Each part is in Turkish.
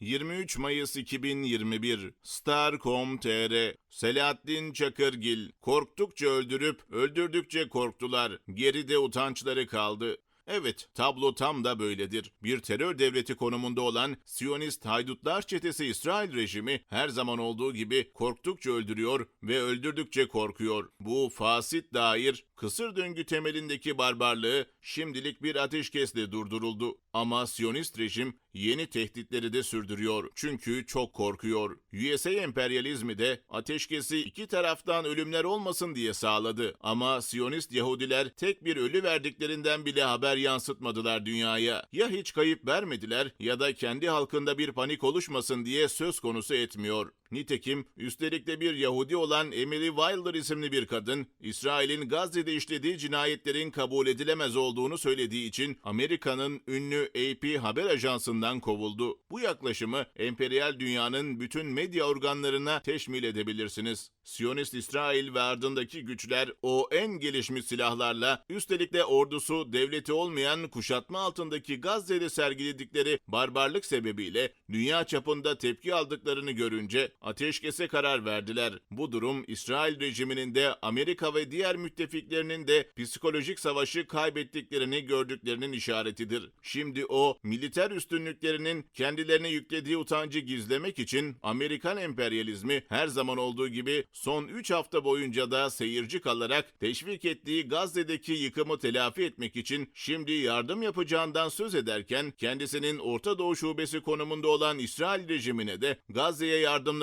23 Mayıs 2021 Star.com.tr Selahattin Çakırgil Korktukça öldürüp öldürdükçe korktular. Geride utançları kaldı. Evet, tablo tam da böyledir. Bir terör devleti konumunda olan Siyonist haydutlar çetesi İsrail rejimi her zaman olduğu gibi korktukça öldürüyor ve öldürdükçe korkuyor. Bu fasit dair kısır döngü temelindeki barbarlığı şimdilik bir ateşkesle durduruldu. Ama Siyonist rejim yeni tehditleri de sürdürüyor. Çünkü çok korkuyor. USA emperyalizmi de ateşkesi iki taraftan ölümler olmasın diye sağladı. Ama Siyonist Yahudiler tek bir ölü verdiklerinden bile haber yansıtmadılar dünyaya. Ya hiç kayıp vermediler ya da kendi halkında bir panik oluşmasın diye söz konusu etmiyor. Nitekim üstelik de bir Yahudi olan Emily Wilder isimli bir kadın, İsrail'in Gazze'de işlediği cinayetlerin kabul edilemez olduğunu söylediği için Amerika'nın ünlü AP haber ajansından kovuldu. Bu yaklaşımı emperyal dünyanın bütün medya organlarına teşmil edebilirsiniz. Siyonist İsrail ve ardındaki güçler o en gelişmiş silahlarla üstelik de ordusu devleti olmayan kuşatma altındaki Gazze'de sergiledikleri barbarlık sebebiyle dünya çapında tepki aldıklarını görünce ateşkese karar verdiler. Bu durum İsrail rejiminin de Amerika ve diğer müttefiklerinin de psikolojik savaşı kaybettiklerini gördüklerinin işaretidir. Şimdi o militer üstünlüklerinin kendilerine yüklediği utancı gizlemek için Amerikan emperyalizmi her zaman olduğu gibi son 3 hafta boyunca da seyirci kalarak teşvik ettiği Gazze'deki yıkımı telafi etmek için şimdi yardım yapacağından söz ederken kendisinin Orta Doğu şubesi konumunda olan İsrail rejimine de Gazze'ye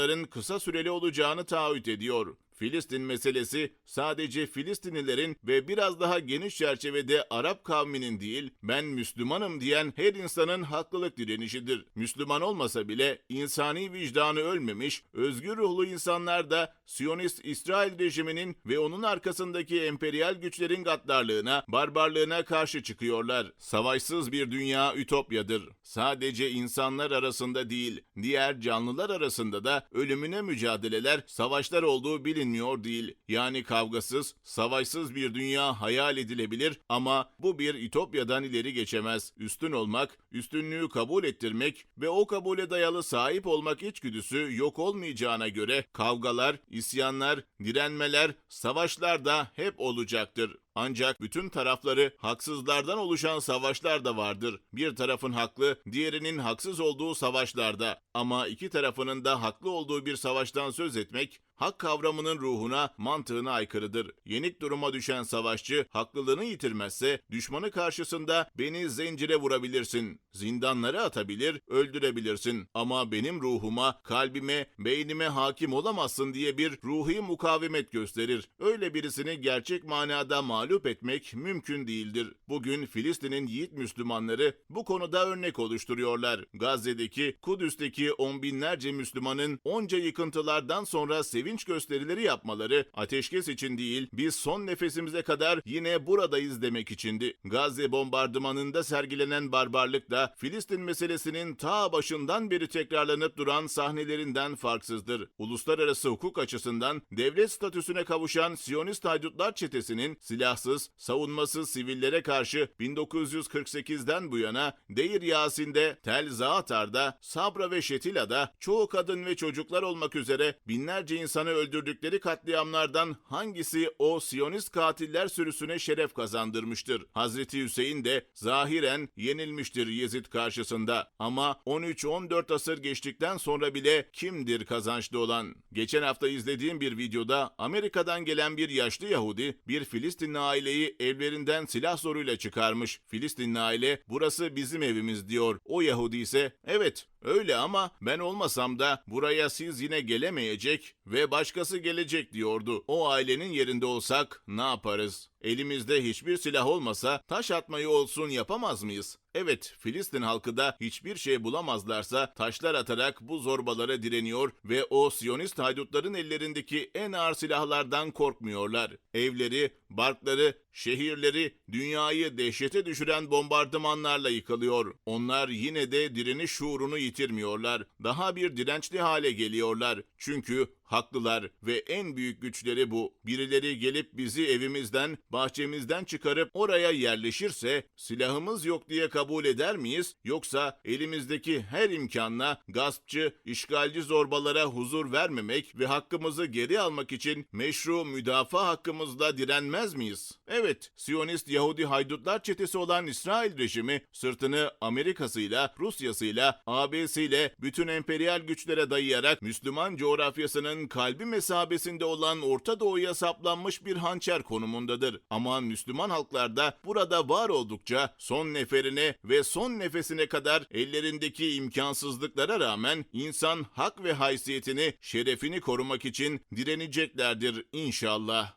yardımların kısa süreli olacağını taahhüt ediyor. Filistin meselesi sadece Filistinlilerin ve biraz daha geniş çerçevede Arap kavminin değil, ben Müslümanım diyen her insanın haklılık direnişidir. Müslüman olmasa bile insani vicdanı ölmemiş, özgür ruhlu insanlar da Siyonist İsrail rejiminin ve onun arkasındaki emperyal güçlerin gaddarlığına, barbarlığına karşı çıkıyorlar. Savaşsız bir dünya ütopyadır. Sadece insanlar arasında değil, diğer canlılar arasında da ölümüne mücadeleler, savaşlar olduğu bilinmiyor değil. Yani kavgasız, savaşsız bir dünya hayal edilebilir ama bu bir ütopyadan ileri geçemez. Üstün olmak, üstünlüğü kabul ettirmek ve o kabule dayalı sahip olmak içgüdüsü yok olmayacağına göre kavgalar, isyanlar, direnmeler, savaşlar da hep olacaktır. Ancak bütün tarafları haksızlardan oluşan savaşlar da vardır. Bir tarafın haklı, diğerinin haksız olduğu savaşlarda. Ama iki tarafının da haklı olduğu bir savaştan söz etmek, hak kavramının ruhuna, mantığına aykırıdır. Yenik duruma düşen savaşçı haklılığını yitirmezse düşmanı karşısında beni zincire vurabilirsin, zindanlara atabilir, öldürebilirsin. Ama benim ruhuma, kalbime, beynime hakim olamazsın diye bir ruhi mukavemet gösterir. Öyle birisini gerçek manada mağlup etmek mümkün değildir. Bugün Filistin'in yiğit Müslümanları bu konuda örnek oluşturuyorlar. Gazze'deki, Kudüs'teki on binlerce Müslümanın onca yıkıntılardan sonra sevinç gösterileri yapmaları ateşkes için değil, biz son nefesimize kadar yine buradayız demek içindi. Gazze bombardımanında sergilenen barbarlık da Filistin meselesinin ta başından beri tekrarlanıp duran sahnelerinden farksızdır. Uluslararası hukuk açısından devlet statüsüne kavuşan Siyonist haydutlar çetesinin silahsız, savunmasız sivillere karşı 1948'den bu yana Deir Yasin'de, Tel Zaatar'da, Sabra ve Şetila'da çoğu kadın ve çocuklar olmak üzere binlerce insanı öldürdükleri katliamlardan hangisi o Siyonist katiller sürüsüne şeref kazandırmıştır? Hazreti Hüseyin de zahiren yenilmiştir Yezid karşısında. Ama 13-14 asır geçtikten sonra bile kimdir kazançlı olan? Geçen hafta izlediğim bir videoda Amerika'dan gelen bir yaşlı Yahudi bir Filistinli aileyi evlerinden silah zoruyla çıkarmış. Filistinli aile burası bizim evimiz diyor. O Yahudi ise evet Öyle ama ben olmasam da buraya siz yine gelemeyecek ve başkası gelecek diyordu. O ailenin yerinde olsak ne yaparız? Elimizde hiçbir silah olmasa taş atmayı olsun yapamaz mıyız? Evet, Filistin halkı da hiçbir şey bulamazlarsa taşlar atarak bu zorbalara direniyor ve o Siyonist haydutların ellerindeki en ağır silahlardan korkmuyorlar. Evleri, barkları, şehirleri, dünyayı dehşete düşüren bombardımanlarla yıkılıyor. Onlar yine de direniş şuurunu yitirmiyorlar. Daha bir dirençli hale geliyorlar. Çünkü haklılar ve en büyük güçleri bu. Birileri gelip bizi evimizden, bahçemizden çıkarıp oraya yerleşirse silahımız yok diye kabul kabul eder miyiz? Yoksa elimizdeki her imkanla gaspçı, işgalci zorbalara huzur vermemek ve hakkımızı geri almak için meşru müdafaa hakkımızla direnmez miyiz? Evet, Siyonist Yahudi haydutlar çetesi olan İsrail rejimi sırtını Amerika'sıyla, Rusya'sıyla, AB'siyle bütün emperyal güçlere dayayarak Müslüman coğrafyasının kalbi mesabesinde olan Orta Doğu'ya saplanmış bir hançer konumundadır. Ama Müslüman halklar da burada var oldukça son neferine ve son nefesine kadar ellerindeki imkansızlıklara rağmen insan hak ve haysiyetini, şerefini korumak için direneceklerdir inşallah.